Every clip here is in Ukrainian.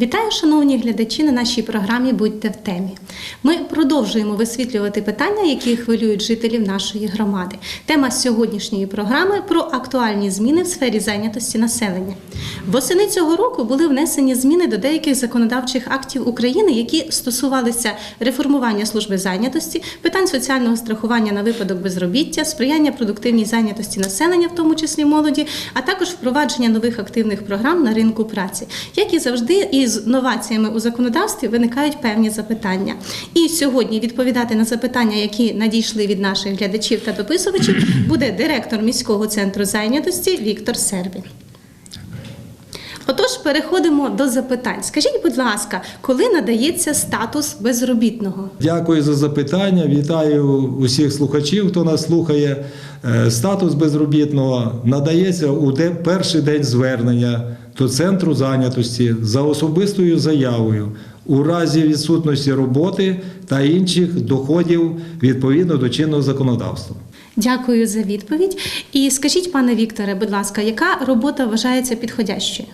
Вітаю, шановні глядачі на нашій програмі Будьте в темі. Ми продовжуємо висвітлювати питання, які хвилюють жителів нашої громади. Тема сьогоднішньої програми про актуальні зміни в сфері зайнятості населення. Восени цього року були внесені зміни до деяких законодавчих актів України, які стосувалися реформування служби зайнятості, питань соціального страхування на випадок безробіття, сприяння продуктивній зайнятості населення, в тому числі молоді, а також впровадження нових активних програм на ринку праці. Як і завжди, із новаціями у законодавстві виникають певні запитання. І сьогодні відповідати на запитання, які надійшли від наших глядачів та дописувачів, буде директор міського центру зайнятості Віктор Сербін. Отож, переходимо до запитань. Скажіть, будь ласка, коли надається статус безробітного? Дякую за запитання. Вітаю усіх слухачів, хто нас слухає. Е, Статус безробітного надається у перший день звернення до центру зайнятості за особистою заявою у разі відсутності роботи та інших доходів відповідно до чинного законодавства. Дякую за відповідь. І скажіть, пане Вікторе, будь ласка, яка робота вважається підходящою?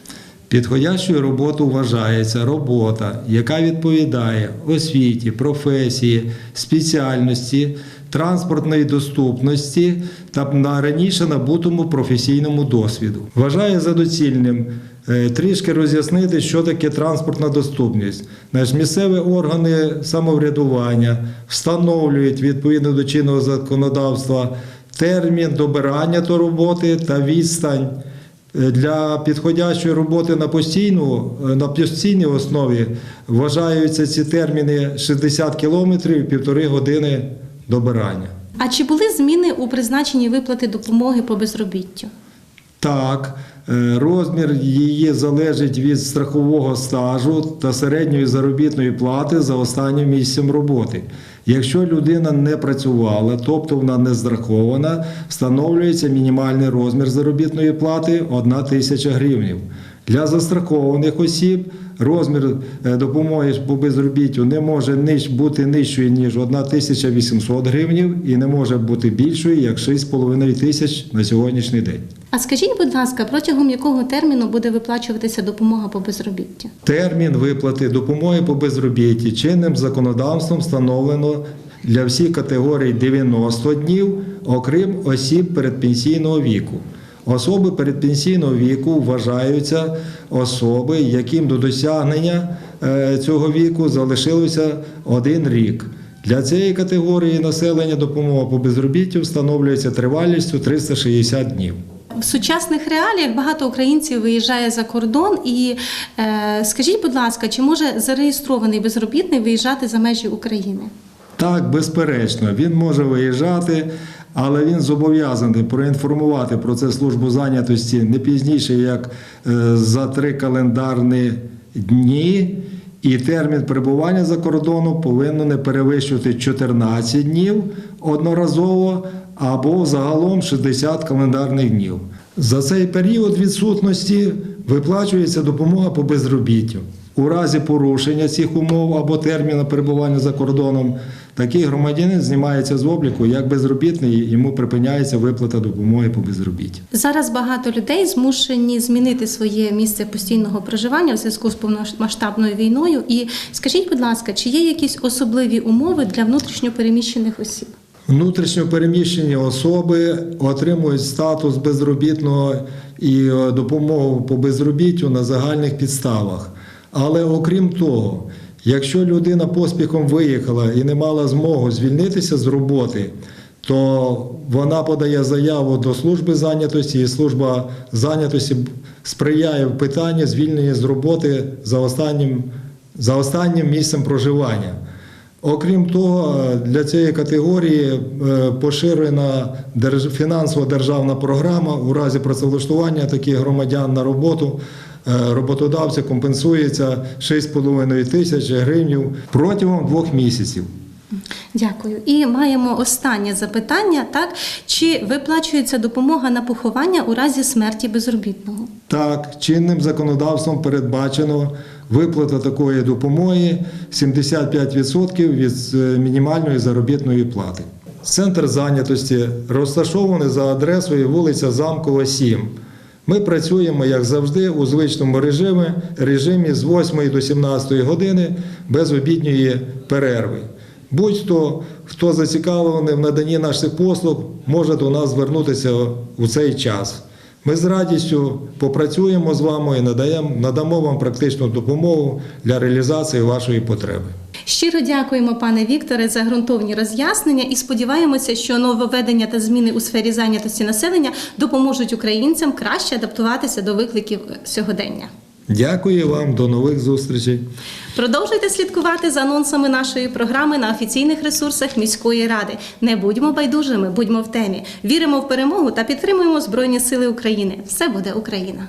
Підходящою роботою вважається робота, яка відповідає освіті, професії, спеціальності, транспортної доступності та на раніше набутому професійному досвіду. Вважає за доцільним е, трішки роз'яснити, що таке транспортна доступність. Наш місцеві органи самоврядування встановлюють відповідно до чинного законодавства термін добирання до роботи та відстань. Для підходящої роботи на постійну на постійній основі вважаються ці терміни 60 кілометрів півтори години добирання. А чи були зміни у призначенні виплати допомоги по безробіттю? Так, е, розмір її залежить від страхового стажу та середньої заробітної плати за останнім місцем роботи. Якщо людина не працювала, тобто вона не страхована, встановлюється мінімальний розмір заробітної плати 1 тисяча гривень. Для застрахованих осіб розмір е, допомоги по безробіттю не може ниж- бути нижчою, ніж 1800 гривень і не може бути більшою, як 6,5 тисяч на сьогоднішній день. А скажіть, будь ласка, протягом якого терміну буде виплачуватися допомога по безробіттю? Термін виплати допомоги по безробітті чинним законодавством встановлено для всіх категорій 90 днів, окрім осіб передпенсійного віку. Особи передпенсійного віку вважаються особи, яким до досягнення е, цього віку залишилося один рік. Для цієї категорії населення допомога по безробіттю встановлюється тривалістю 360 днів. В сучасних реаліях багато українців виїжджає за кордон. І е, скажіть, будь ласка, чи може зареєстрований безробітний виїжджати за межі України? Так, безперечно, він може виїжджати, але він зобов'язаний проінформувати про це службу зайнятості не пізніше, як е, за три календарні дні. І термін перебування за кордоном повинен не перевищувати 14 днів одноразово або загалом 60 календарних днів. За цей період відсутності виплачується допомога по безробіттю. У разі порушення цих умов або терміну перебування за кордоном, такий громадянин знімається з обліку як безробітний, йому припиняється виплата допомоги по безробіттю. Зараз багато людей змушені змінити своє місце постійного проживання в зв'язку з повномасштабною війною. І скажіть, будь ласка, чи є якісь особливі умови для внутрішньопереміщених осіб? Внутрішньо переміщені особи отримують статус безробітного і е, допомогу по безробіттю на загальних підставах. Але окрім того, якщо людина поспіхом виїхала і не мала змогу звільнитися з роботи, то вона подає заяву до служби зайнятості, і служба зайнятості сприяє в питанні звільнення з роботи за останнім, за останнім місцем проживання. Окрім того, для цієї категорії е, поширена фінансова державна програма у разі працевлаштування таких громадян на роботу. Е, Роботодавця компенсується 6,5 тисяч гривень протягом двох місяців. Дякую. І маємо останнє запитання: так чи виплачується допомога на поховання у разі смерті безробітного? Так, чинним законодавством передбачено виплата такої допомоги 75% від е, мінімальної заробітної плати. Центр зайнятості розташований за адресою вулиця Замкова, 7. Ми працюємо, як завжди, у звичному режимі, режимі з 8 до 17 години без обідньої перерви. Будь-хто, хто зацікавлений в наданні наших послуг, може до нас звернутися у цей час. Ми з радістю попрацюємо з вами і надаємо, надамо вам практичну допомогу для реалізації вашої потреби. Щиро дякуємо, пане Вікторе, за ґрунтовні роз'яснення і сподіваємося, що нововведення та зміни у сфері зайнятості населення допоможуть українцям краще адаптуватися до викликів сьогодення. Дякую вам, до нових зустрічей. Продовжуйте слідкувати за анонсами нашої програми на офіційних ресурсах міської ради. Не будьмо байдужими, будьмо в темі. Віримо в перемогу та підтримуємо Збройні Сили України. Все буде Україна!